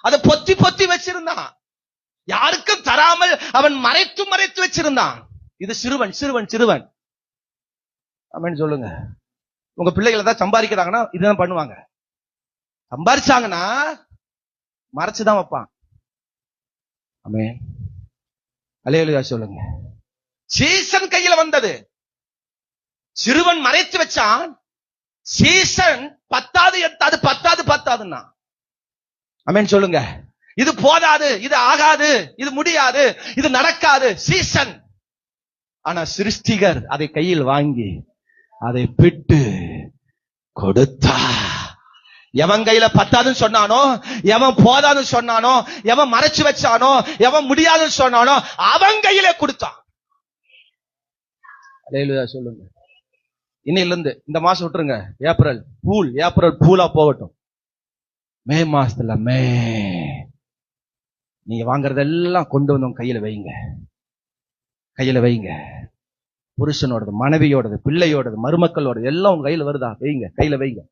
அதை பொத்தி பொத்தி வச்சிருந்தான். யாருக்கும் தராமல் அவன் மறைத்து மறைத்து வச்சிருந்தான். இது சிறுவன் சிறுவன் சிறுவன். அப்படின்னு சொல்லுங்க. உங்க பிள்ளைகள் ஏதாவது சம்பாதிக்கிறாங்கன்னா இதுதான் பண்ணுவாங்க. சம்பாதிச்சாங்கன்னா மறைச்சுதான் வைப்பான். அமே அலையலுயா சொல்லுங்க. சீசன் கையில வந்தது. சிறுவன் மறைத்து வச்சான். சீசன் பத்தாது எட்டாவது பத்தாது பத்தாதுன்னா. அமேன் சொல்லுங்க. இது போதாது இது ஆகாது இது முடியாது இது நடக்காது சீசன் ஆனா சிருஷ்டிகர் அதை கையில் வாங்கி அதை பிட்டு கொடுத்தா எவன் கையில பத்தாதுன்னு சொன்னானோ எவன் போதாதுன்னு சொன்னானோ எவன் மறைச்சு வச்சானோ எவன் முடியாதுன்னு சொன்னானோ அவன் கையில கொடுத்தான். சொல்லுங்க. இன்னையில இருந்து இந்த மாசம் விட்டுருங்க. ஏப்ரல் பூல் ஏப்ரல் பூலா போகட்டும். மே மாசத்துல மே. நீங்க வாங்குறதெல்லாம் கொண்டு வந்து உங்க கையில வைங்க. கையில வைங்க. புருஷனோடது மனைவியோடது பிள்ளையோடது மருமக்களோடது எல்லாம் உங்க கையில வருதா? வைங்க. கையில வைங்க.